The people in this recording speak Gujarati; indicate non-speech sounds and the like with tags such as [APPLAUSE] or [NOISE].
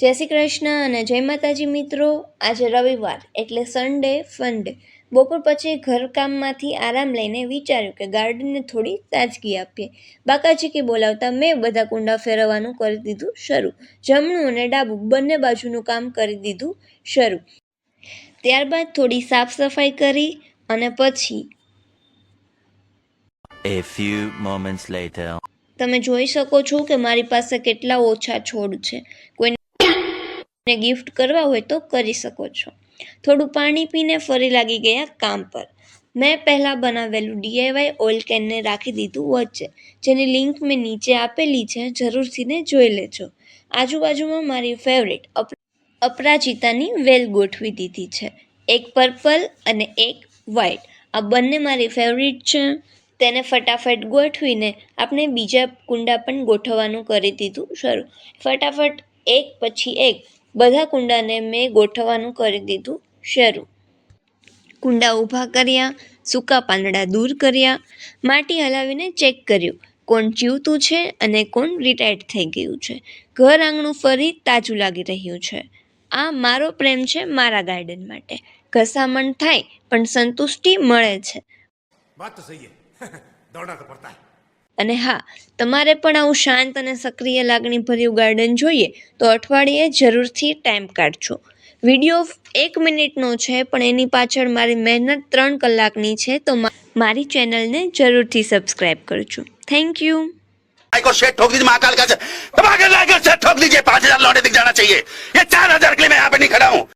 જય શ્રી કૃષ્ણ અને જય માતાજી મિત્રો. આજે રવિવાર એટલે સન્ડે ફંડે બપોર પછી ઘરકામમાંથી આરામ લઈને વિચાર્યું કે ગાર્ડનને થોડી તાજગી આપીએ. બાકાચીકી બોલાવતા મેં બધા કુંડા ફેરવવાનું કરી દીધું શરૂ. જમણું અને ડાબું બંને બાજુનું કામ કરી દીધું શરૂ. ત્યારબાદ થોડી સાફ સફાઈ કરી અને પછી A few moments later. તમે જોઈ શકો છો કે મારી પાસે કેટલા ઓછા છોડ છે. કોઈને ગિફ્ટ કરવા હોય તો કરી શકો છો. થોડું પાણી પીને ફરી લાગી ગયા કામ પર. મેં પહેલાં બનાવેલું ડીઆઈવાય ઓઇલ કેનને રાખી દીધું વચ્ચે. જેની લિંક મેં નીચે આપેલી છે જરૂરથીને જોઈ લેજો. આજુબાજુમાં મારી ફેવરેટ અપરાજિતાની વેલ ગોઠવી દીધી છે. એક પર્પલ અને એક વ્હાઇટ આ બંને મારી ફેવરિટ છે. તેને ફટાફટ ગોઠવીને આપણે બીજા કુંડા પણ ગોઠવવાનું કરી દીધું શરૂ. ફટાફટ એક પછી એક બધા કુંડાને મેં ગોઠવવાનું કરી દીધું શરૂ. કુંડા ઊભા કર્યા, સૂકા પાંદડા દૂર કર્યા, માટી હલાવીને ચેક કર્યું, કોણ જીવતું છે અને કોણ રિટાયર્ડ થઈ ગયું છે. ઘર આંગણું ફરી તાજું લાગી રહ્યું છે. આ મારો પ્રેમ છે મારા ગાર્ડન માટે. ઘસામણ થાય, પણ સંતુષ્ટિ મળે છે. વાત તો સહી [LAUGHS] દોડના તો પડતા અને હા તમારે પણ આવું શાંત અને સક્રિય લાગણીભર્યું ગાર્ડન જોઈએ તો અઠવાડિયે જરૂરથી ટાઈમ કાઢજો વિડીયો એક મિનિટનો છે પણ એની પાછળ મારી મહેનત ત્રણ કલાકની છે તો મા- મારી ચેનલને જરૂરથી સબસ્ક્રાઈબ કરજો થેન્ક યુ भाई को शेट ठोक दीजिए महाकाल का दबा के लाकर शेट ठोक दीजिए पांच हजार लौटे दिख जाना चाहिए ये चार हजार के लिए मैं यहाँ पे नहीं खड़ा हूँ